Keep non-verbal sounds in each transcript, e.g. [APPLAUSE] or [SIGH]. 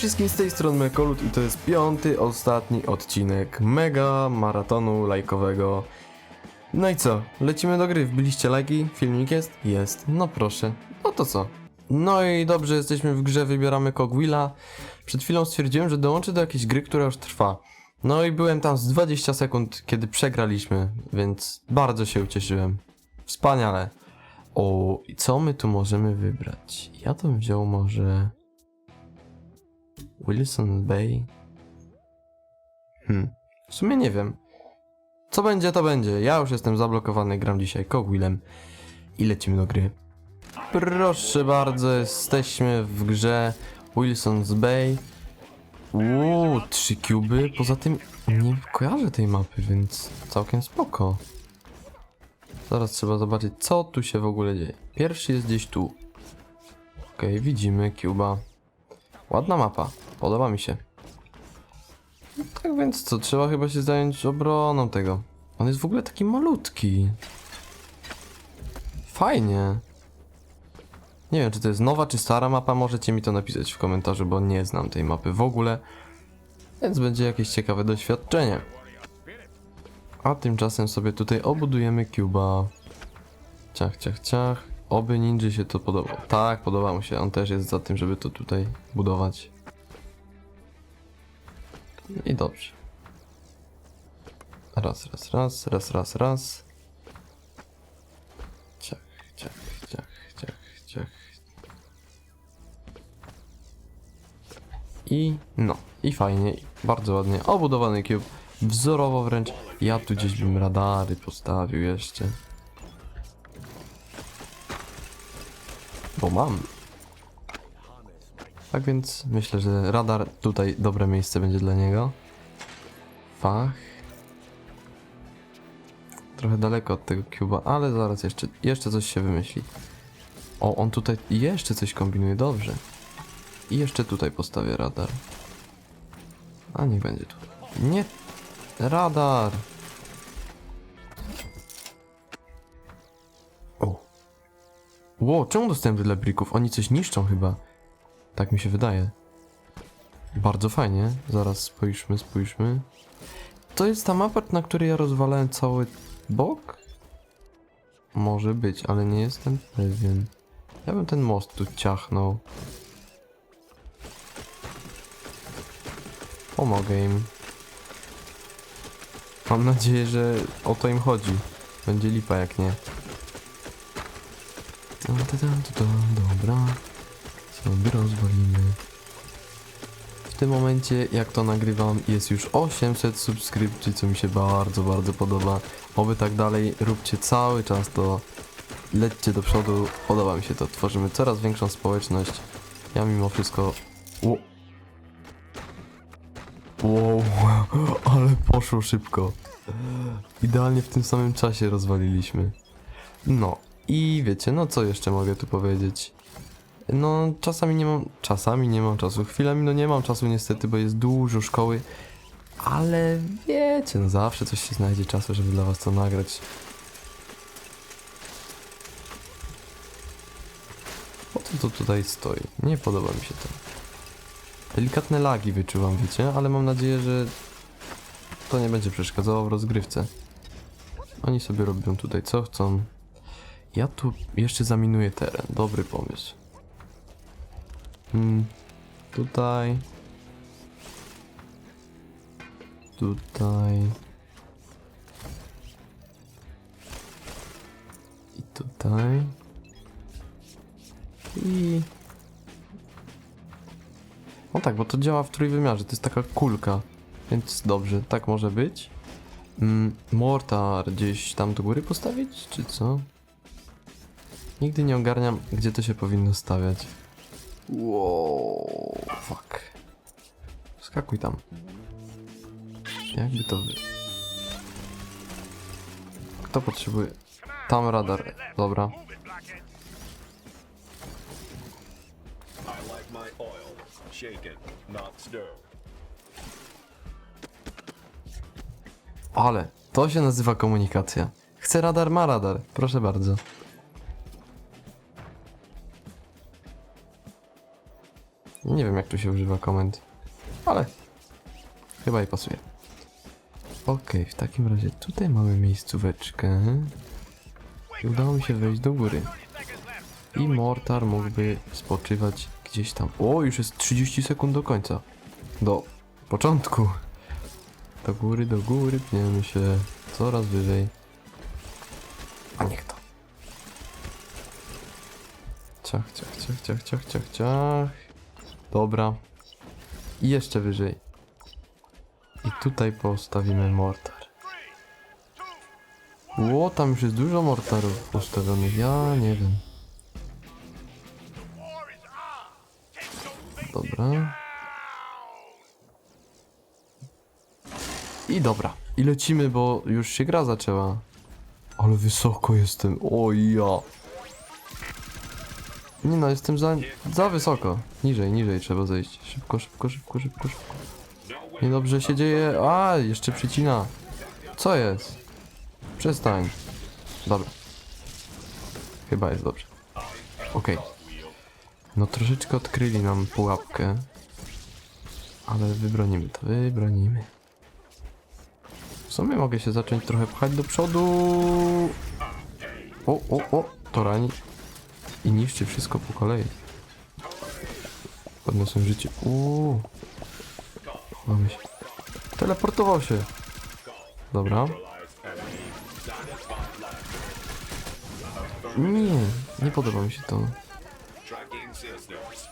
wszystkim, z tej strony Mekolut i to jest piąty, ostatni odcinek mega maratonu lajkowego. No i co? Lecimy do gry. Wbiliście lajki? Filmik jest? Jest. No proszę. No to co? No i dobrze, jesteśmy w grze, wybieramy Cogwilla. Przed chwilą stwierdziłem, że dołączę do jakiejś gry, która już trwa. No i byłem tam z 20 sekund, kiedy przegraliśmy, więc bardzo się ucieszyłem. Wspaniale. O, i co my tu możemy wybrać? Ja to wziął może... Wilson Bay? Hmm, w sumie nie wiem. Co będzie, to będzie. Ja już jestem zablokowany, gram dzisiaj Cogwillem i lecimy do gry. Proszę bardzo, jesteśmy w grze Wilson's Bay. Uuu, trzy kuby. Poza tym nie kojarzę tej mapy, więc całkiem spoko. Zaraz trzeba zobaczyć, co tu się w ogóle dzieje. Pierwszy jest gdzieś tu. Okej, widzimy Cuba. Ładna mapa, podoba mi się. Tak więc co, trzeba chyba się zająć obroną tego. On jest w ogóle taki malutki. Fajnie. Nie wiem, czy to jest nowa, czy stara mapa, możecie mi to napisać w komentarzu, bo nie znam tej mapy w ogóle. Więc będzie jakieś ciekawe doświadczenie. A tymczasem sobie tutaj obudujemy Cuba. Ciach, ciach, ciach. Oby Ninja się to podoba. Tak, podoba mu się. On też jest za tym, żeby to tutaj budować. I dobrze. Raz, raz, raz, raz, raz, raz. Ciach, ciach, ciach, ciach, ciach. I no, i fajnie, bardzo ładnie. Obudowany cube, wzorowo wręcz. Ja tu gdzieś bym radary postawił jeszcze. Bo mam. Tak więc myślę, że radar tutaj dobre miejsce będzie dla niego. Fach. Trochę daleko od tego cuba, ale zaraz jeszcze, jeszcze coś się wymyśli. O, on tutaj jeszcze coś kombinuje, dobrze. I jeszcze tutaj postawię radar. A niech będzie tu. Nie. Radar. O. Ło, czemu dostałem tyle brików? Oni coś niszczą chyba. Tak mi się wydaje. Bardzo fajnie. Zaraz spójrzmy, spójrzmy. To jest ta mapa, na której ja rozwalałem cały bok? Może być, ale nie jestem pewien. Ja bym ten most tu ciachnął. Pomogę im. Mam nadzieję, że o to im chodzi. Będzie lipa jak nie. Tam, Dobra. Rozwalimy. W tym momencie, jak to nagrywam, jest już 800 subskrypcji, co mi się bardzo, bardzo podoba. Oby tak dalej, róbcie cały czas to. Lećcie do przodu, podoba mi się to. Tworzymy coraz większą społeczność. Ja mimo wszystko... Ło- Wow, [LAUGHS] ale poszło szybko. Idealnie w tym samym czasie rozwaliliśmy. No i wiecie, no co jeszcze mogę tu powiedzieć? No czasami nie mam, czasami nie mam czasu, chwilami no nie mam czasu niestety, bo jest dużo szkoły, ale wiecie, no zawsze coś się znajdzie czasu, żeby dla was to nagrać. Po co to tutaj stoi? Nie podoba mi się to. Delikatne lagi wyczuwam, wiecie, ale mam nadzieję, że to nie będzie przeszkadzało w rozgrywce. Oni sobie robią tutaj co chcą. Ja tu jeszcze zaminuję teren. Dobry pomysł. Hmm. Tutaj. Tutaj. I tutaj. I no tak, bo to działa w trójwymiarze, to jest taka kulka, więc dobrze, tak może być. Mm, mortar gdzieś tam do góry postawić, czy co? Nigdy nie ogarniam, gdzie to się powinno stawiać. Wow, fuck. Skakuj tam. Jakby to wy... Kto potrzebuje? Tam radar, dobra. Ale to się nazywa komunikacja. Chcę radar, ma radar. Proszę bardzo. Nie wiem jak tu się używa komend, ale chyba jej pasuje. Okej, w takim razie tutaj mamy miejscóweczkę. I udało mi się wejść do góry. I Mortar mógłby spoczywać gdzieś tam. O, już jest 30 sekund do końca. Do początku. Do góry, do góry, pniemy się coraz wyżej. A niech to. Ciach, ciach, ciach, ciach, ciach, ciach, ciach. Dobra. I jeszcze wyżej. I tutaj postawimy mortar. Ło, tam już jest dużo mortarów postawionych. Ja nie wiem. Dobra. I dobra. I lecimy, bo już się gra zaczęła. Ale wysoko jestem. O ja. Nie no, jestem za, za wysoko. Niżej, niżej trzeba zejść. Szybko, szybko, szybko, szybko, szybko. Niedobrze się dzieje. A, jeszcze przycina. Co jest? Przestań. Dobra. Chyba jest dobrze. Okej. No troszeczkę odkryli nam pułapkę. Ale wybronimy to, wybronimy. W sumie mogę się zacząć trochę pchać do przodu. O, o, o, to rani. I niszczy wszystko po kolei. Podniosłem życie. Uuu. Chowamy się. Teleportował się. Dobra. Nie, nie podoba mi się to. Systems.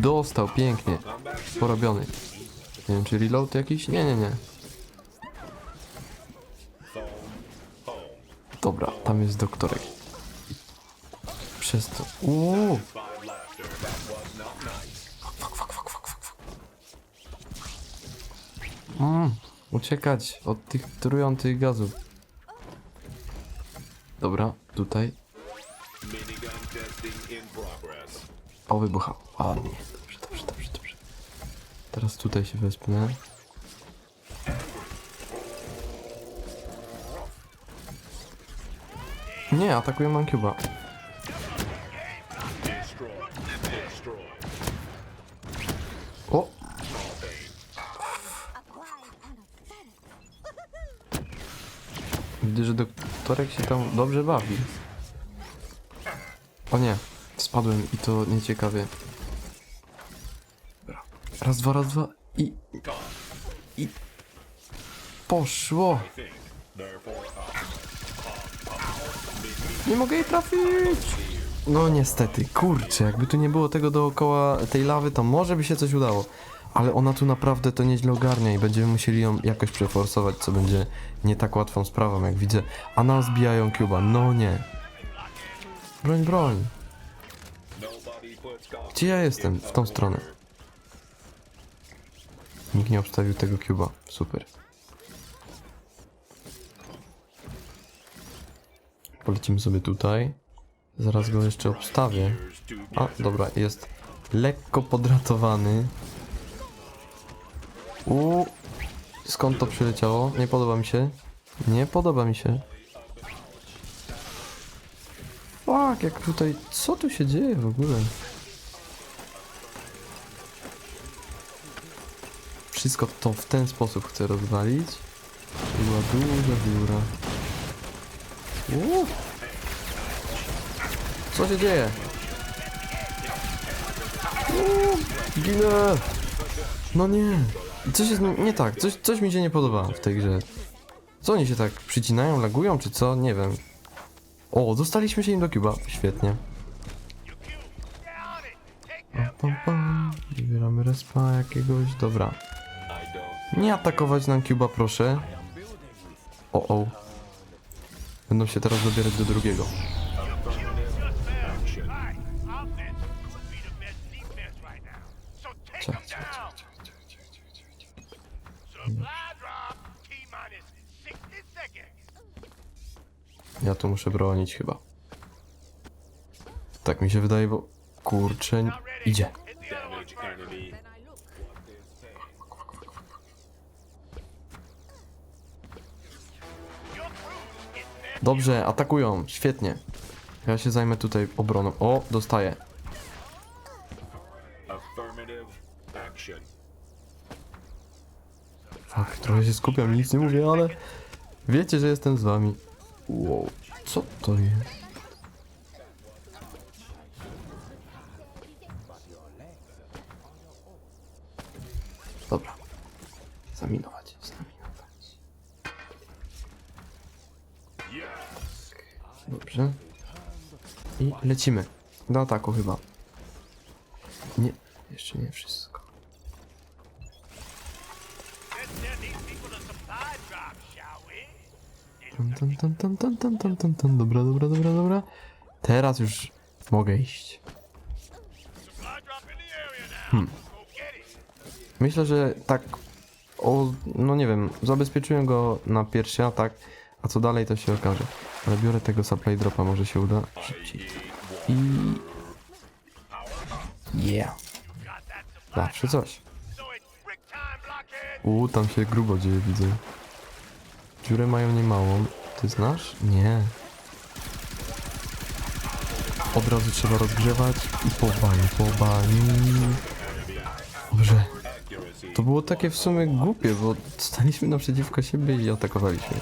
Dostał, pięknie. Porobiony. Nie wiem, czy reload jakiś? Nie, nie, nie. Dobra, tam jest doktorek. Przez to... Uuu. Mm, uciekać od tych trujących gazów. Dobra, tutaj. O, wybucha. Ładnie. Dobrze, dobrze, dobrze, dobrze. Teraz tutaj się wespnę. Nie, atakują Mancuba. O! Widzę, że doktorek się tam dobrze bawi. O nie, spadłem i to nieciekawie. Raz, dwa, raz, dwa i... I... Poszło! Nie mogę jej trafić! No niestety, kurczę, jakby tu nie było tego dookoła tej lawy, to może by się coś udało. Ale ona tu naprawdę to nieźle ogarnia i będziemy musieli ją jakoś przeforsować, co będzie nie tak łatwą sprawą, jak widzę. A nam zbijają Cuba, no nie. Broń, broń. Gdzie ja jestem? W tą stronę. Nikt nie obstawił tego Cuba, super. Polecimy sobie tutaj. Zaraz go jeszcze obstawię. A, dobra, jest lekko podratowany. U, Skąd to przyleciało? Nie podoba mi się. Nie podoba mi się. Fuck, jak tutaj... Co tu się dzieje w ogóle? Wszystko to w ten sposób chcę rozwalić. Była duża dziura. Uuu. Co się dzieje? Uuu, ginę! No nie! Coś jest nie tak, coś, coś mi się nie podoba w tej grze. Co oni się tak przycinają, lagują, czy co? Nie wiem. O, dostaliśmy się im do cuba. Świetnie. Wybieramy respa jakiegoś. Dobra. Nie atakować nam cuba, proszę. O, o. Będą się teraz dobierać do drugiego. Action. Offense would be the best defense right now. So take Ciach, them ciach, down. ciach, ciach, ciach, ciach, ciach, ciach. Supply drop. T minus 60 seconds. Ja tu muszę bronić chyba. Tak mi się wydaje, bo... Kurczę, idzie. Dobrze, atakują. Świetnie. Ja się zajmę tutaj obroną. O, dostaję. Fuck, trochę się skupiam i nic nie mówię, ale wiecie, że jestem z wami. Wow, co to jest? Dobra. Zaminować, Dobrze. I lecimy. Do ataku chyba. Nie, jeszcze nie wszystko. Tan, tan, tan, tan, tan, tan, tan, tan, tan. Dobra, dobra, dobra, dobra. Teraz już mogę iść. Hmm. Myślę, że tak. O, no nie wiem, zabezpieczyłem go na pierwszy atak, a co dalej to się okaże. Ale biorę tego supply dropa, może się uda szybciej. I. Yeah. Zawsze coś. U, tam się grubo dzieje, widzę. Dziurę mają niemałą. Ty znasz? Nie. Od razu trzeba rozgrzewać i powali, powali. Dobrze. To było takie w sumie głupie, bo staliśmy naprzeciwko siebie i atakowaliśmy.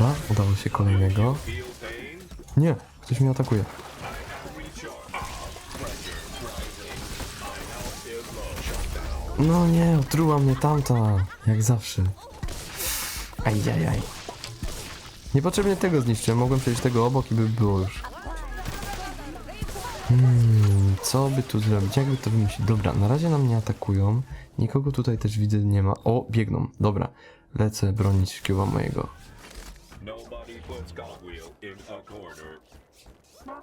Dobra, udało się kolejnego. Nie, ktoś mnie atakuje. No nie, otruła mnie tamta, jak zawsze. Ajajaj. Niepotrzebnie tego zniszczyłem, mogłem przejść tego obok i by było już. Hmm, co by tu zrobić? Jakby to wymyślić? Dobra, na razie nam nie atakują. Nikogo tutaj też widzę nie ma. O, biegną. Dobra, lecę bronić kieła mojego.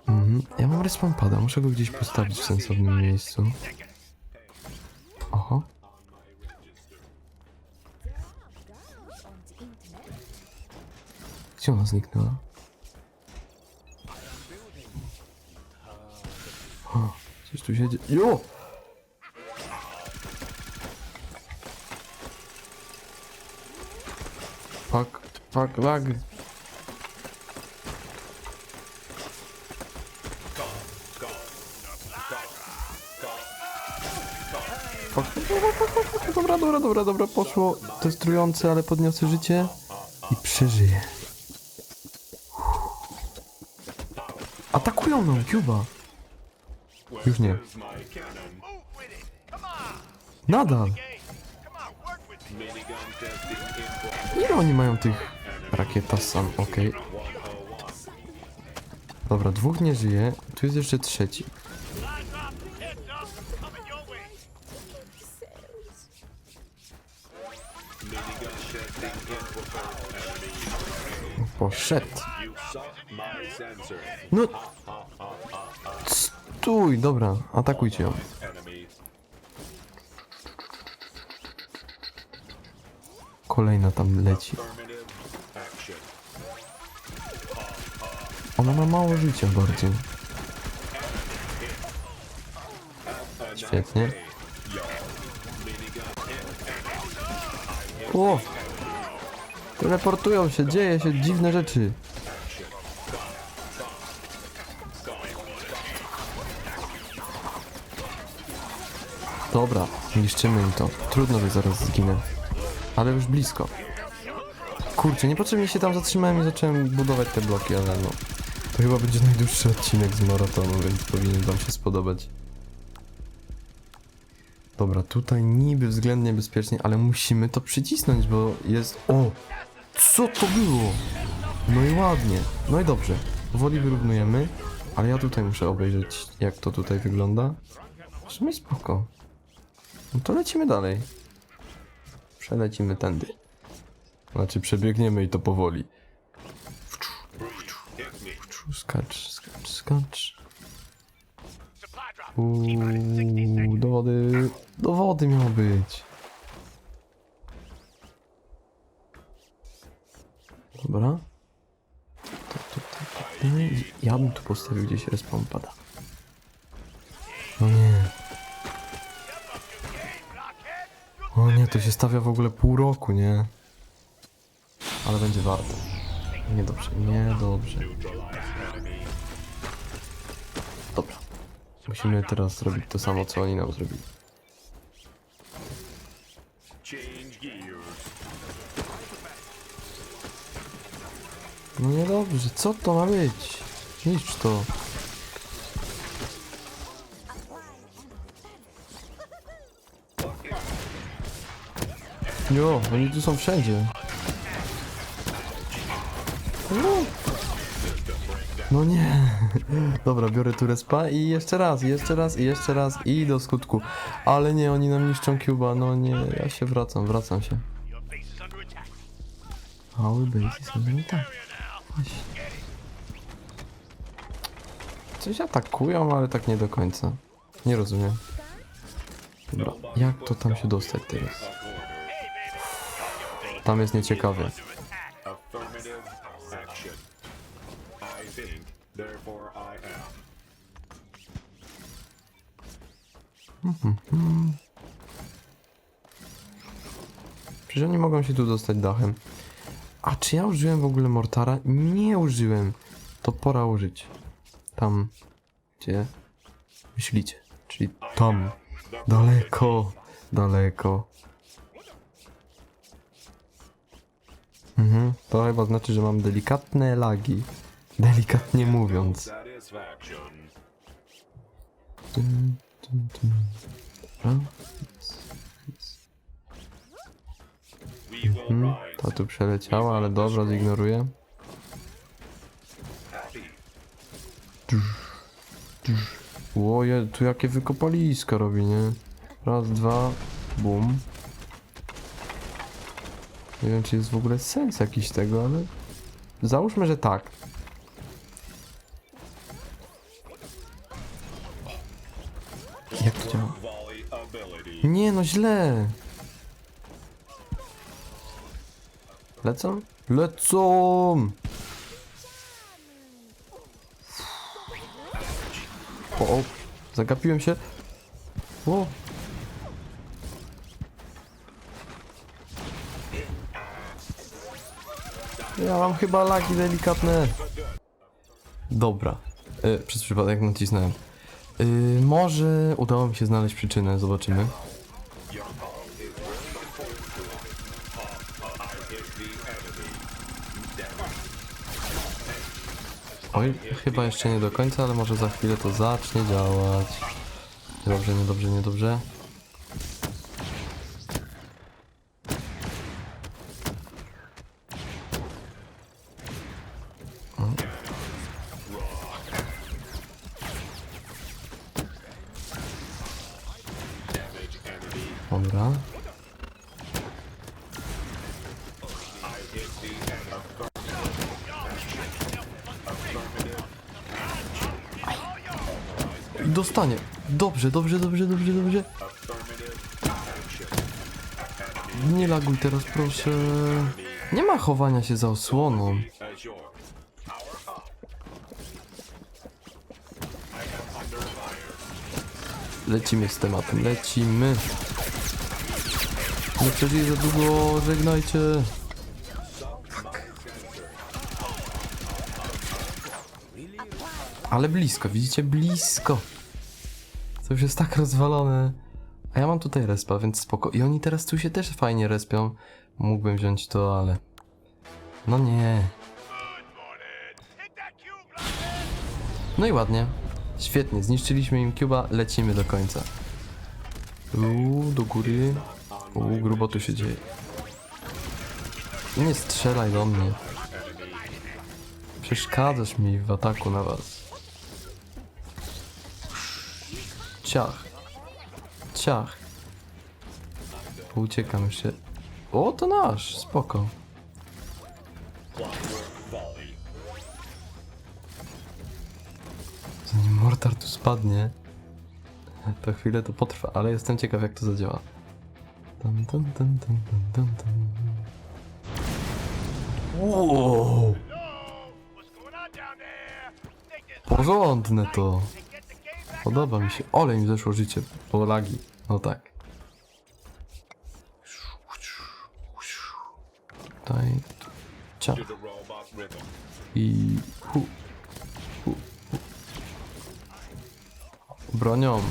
Mhm. Ja mam respawn pada, muszę go gdzieś postawić w sensownym miejscu. Oho. Gdzie ona zniknęła? O, coś tu się dzieje. Jo! Fuck, fuck, lag. Dobra, dobra, dobra, dobra, poszło. To jest trujące, ale podniosę życie i przeżyję. Atakują nam, Cuba. Już nie. Nadal. Ile oni mają tych rakieta sam? Okej. Dobra, dwóch nie żyje. Tu jest jeszcze trzeci. wszedł. No... Stój, dobra, atakujcie ją. Kolejna tam leci. Ona ma mało życia bardziej. Świetnie. O! Teleportują się, dzieje się dziwne rzeczy. Dobra, niszczymy im to. Trudno, że zaraz zginę. Ale już blisko. Kurczę, niepotrzebnie się tam zatrzymałem i zacząłem budować te bloki, ale no. To chyba będzie najdłuższy odcinek z maratonu, więc powinien wam się spodobać. Dobra, tutaj niby względnie bezpiecznie, ale musimy to przycisnąć, bo jest... O! Co to było? No i ładnie. No i dobrze. Powoli wyrównujemy, ale ja tutaj muszę obejrzeć, jak to tutaj wygląda. W spoko. No to lecimy dalej. Przelecimy tędy. Znaczy przebiegniemy i to powoli. Skacz, skacz, skacz. Uuu, do wody. Do wody miało być. Dobra. Tak, tak, tak, tak. Nie, Ja bym tu postawił gdzieś respawn pada. No nie. O nie, to się stawia w ogóle pół roku, nie? Ale będzie warto. Niedobrze, niedobrze. Dobra. Musimy teraz zrobić to samo, co oni nam zrobili. No niedobrze, co to ma być? Niszcz to. Jo, oni tu są wszędzie. No. No nie. Dobra, biorę tu respa i jeszcze raz, jeszcze raz, i jeszcze raz i do skutku. Ale nie, oni nam niszczą Cuba, no nie, ja się wracam, wracam się. Your base is under attack. Coś atakują, ale tak nie do końca. Nie rozumiem. Dobra, jak to tam się dostać teraz? Tam jest nieciekawie. Am. Przecież oni mogą się tu dostać dachem. A czy ja użyłem w ogóle mortara? Nie użyłem. To pora użyć. Tam, gdzie myślicie. Czyli tam. Daleko. Daleko. Mhm, to chyba znaczy, że mam delikatne lagi. Delikatnie mówiąc. Dun, dun, dun. Rise. to tu przeleciało, ale dobra, zignoruję. Łoje, tu jakie wykopaliska robi, nie? Raz, dwa, bum. Nie wiem, czy jest w ogóle sens jakiś tego, ale... Załóżmy, że tak. Jak to działa? Nie, no źle! Lecą? Lecą! O, o, zagapiłem się. O. Ja mam chyba lagi delikatne. Dobra. E, przez przypadek nacisnąłem. Y, może udało mi się znaleźć przyczynę, zobaczymy. Oj, chyba jeszcze nie do końca, ale może za chwilę to zacznie działać. Dobrze, niedobrze, niedobrze. Dostanie. Dobrze, dobrze, dobrze, dobrze, dobrze. Nie laguj teraz, proszę. Nie ma chowania się za osłoną. Lecimy z tematem, lecimy. Nie przeżyję za długo, żegnajcie. Ale blisko, widzicie? Blisko. To już jest tak rozwalone. A ja mam tutaj respa, więc spoko. I oni teraz tu się też fajnie respią. Mógłbym wziąć to, ale... No nie. No i ładnie. Świetnie, zniszczyliśmy im Cuba, lecimy do końca. Uuu, do góry. Uuu, grubo tu się dzieje. Nie strzelaj do mnie. Przeszkadzasz mi w ataku na was. Ciach. Ciach. Uciekam jeszcze. O, to nasz, spoko. Zanim mortar tu spadnie, [LAUGHS] to chwilę to potrwa, ale jestem ciekaw jak to zadziała. Dun, dun, dun, dun, dun, dun. Wow, porządne to. Podoba mi się. Ole mi zeszło życie, bo lagi. No tak. Tutaj. Cia. To the robot rhythm. I... Hu. Hu. hu. Bronią.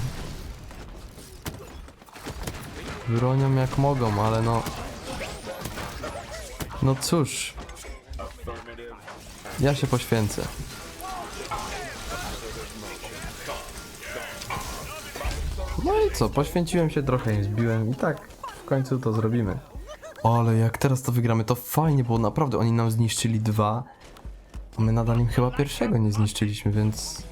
Bronią jak mogą, ale no... No cóż, ja się poświęcę. No i co, poświęciłem się trochę, nie zbiłem i tak w końcu to zrobimy. Ale jak teraz to wygramy, to fajnie, bo naprawdę oni nam zniszczyli dwa, a my nadal im chyba pierwszego nie zniszczyliśmy, więc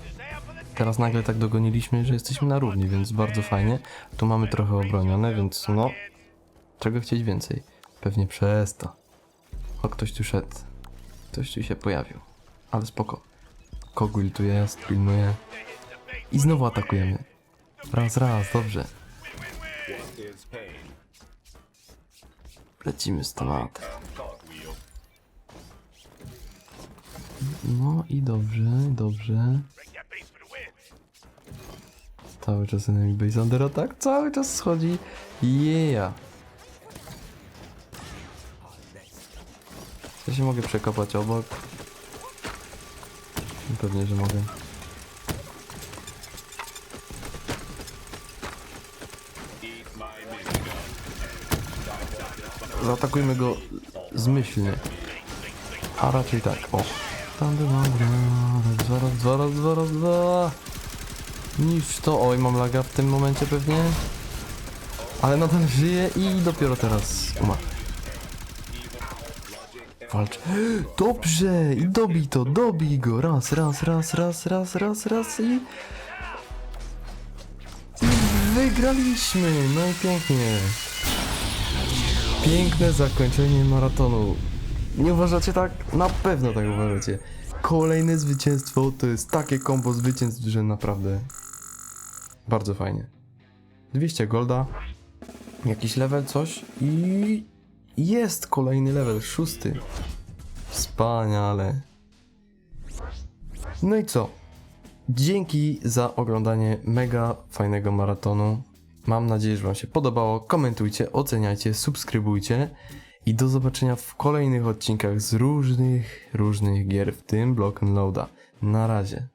teraz nagle tak dogoniliśmy, że jesteśmy na równi, więc bardzo fajnie. Tu mamy trochę obronione, więc no, czego chcieć więcej? Pewnie przez to. O, ktoś tu szedł. Ktoś tu się pojawił. Ale spoko. Kogul tu jest, pilnuje. I znowu atakujemy. Raz, raz, dobrze. Lecimy z tematem. No i dobrze, dobrze. Cały czas enemy base under attack, cały czas schodzi. Yeah. Ja się mogę przekopać obok. Pewnie, że mogę. Zaatakujmy go zmyślnie. A raczej tak, o. Tam dobra, raz, raz, dwa, raz, dwa, raz, dwa. Niż to, oj, mam laga w tym momencie pewnie. Ale nadal żyje i dopiero teraz umarł. Walcz. [GASPS] Dobrze! I dobij to, dobij go! Raz, raz, raz, raz, raz, raz, raz i... I wygraliśmy! No i pięknie. Piękne zakończenie maratonu. Nie uważacie tak? Na pewno tak uważacie. Kolejne zwycięstwo to jest takie kombo zwycięstw, że naprawdę bardzo fajnie. 200 golda, jakiś level, coś i jest kolejny level, szósty. Wspaniale. No i co? Dzięki za oglądanie mega fajnego maratonu. Mam nadzieję, że Wam się podobało. Komentujcie, oceniajcie, subskrybujcie i do zobaczenia w kolejnych odcinkach z różnych, różnych gier, w tym Block Loada. Na razie.